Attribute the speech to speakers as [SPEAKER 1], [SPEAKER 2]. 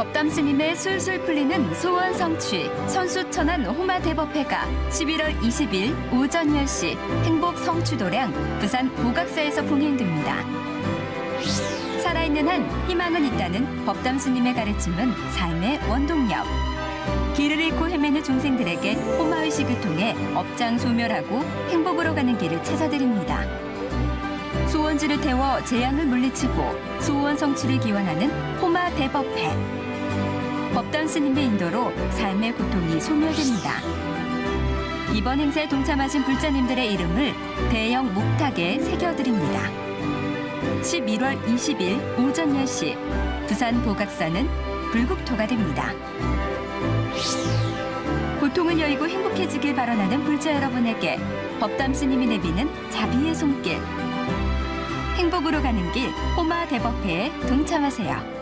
[SPEAKER 1] 법담 스님의 술술 풀리는 소원 성취 선수 천안 호마 대법회가 11월 20일 오전 10시 행복 성취도량 부산 보각사에서 봉행됩니다. 살아있는 한 희망은 있다는 법담 스님의 가르침은 삶의 원동력. 길을 잃고 헤매는 중생들에게 호마의식을 통해 업장 소멸하고 행복으로 가는 길을 찾아드립니다. 소원지를 태워 재앙을 물리치고 소원 성취를 기원하는 호마 대법회. 법담 스님의 인도로 삶의 고통이 소멸됩니다. 이번 행사에 동참하신 불자님들의 이름을 대형 목탁에 새겨드립니다. 11월 20일 오전 10시 부산 보각사는 불국토가 됩니다. 고통을 여의고 행복해지길 발언하는 불자 여러분에게 법담 스님이 내비는 자비의 손길 행복으로 가는 길 호마 대법회에 동참하세요.